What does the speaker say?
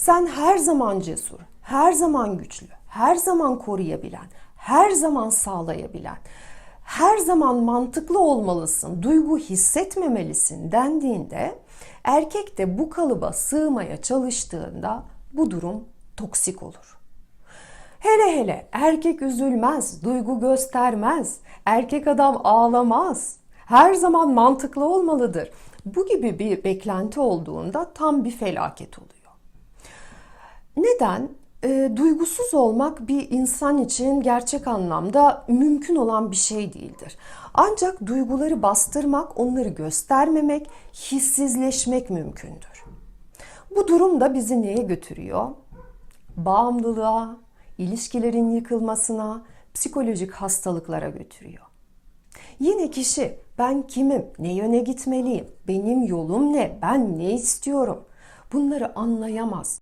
Sen her zaman cesur, her zaman güçlü, her zaman koruyabilen, her zaman sağlayabilen, her zaman mantıklı olmalısın, duygu hissetmemelisin dendiğinde erkek de bu kalıba sığmaya çalıştığında bu durum toksik olur. Hele hele erkek üzülmez, duygu göstermez, erkek adam ağlamaz. Her zaman mantıklı olmalıdır. Bu gibi bir beklenti olduğunda tam bir felaket oluyor. Neden? E, duygusuz olmak bir insan için gerçek anlamda mümkün olan bir şey değildir. Ancak duyguları bastırmak, onları göstermemek, hissizleşmek mümkündür. Bu durum da bizi neye götürüyor? Bağımlılığa, ilişkilerin yıkılmasına, psikolojik hastalıklara götürüyor. Yine kişi ben kimim, ne yöne gitmeliyim, benim yolum ne, ben ne istiyorum bunları anlayamaz.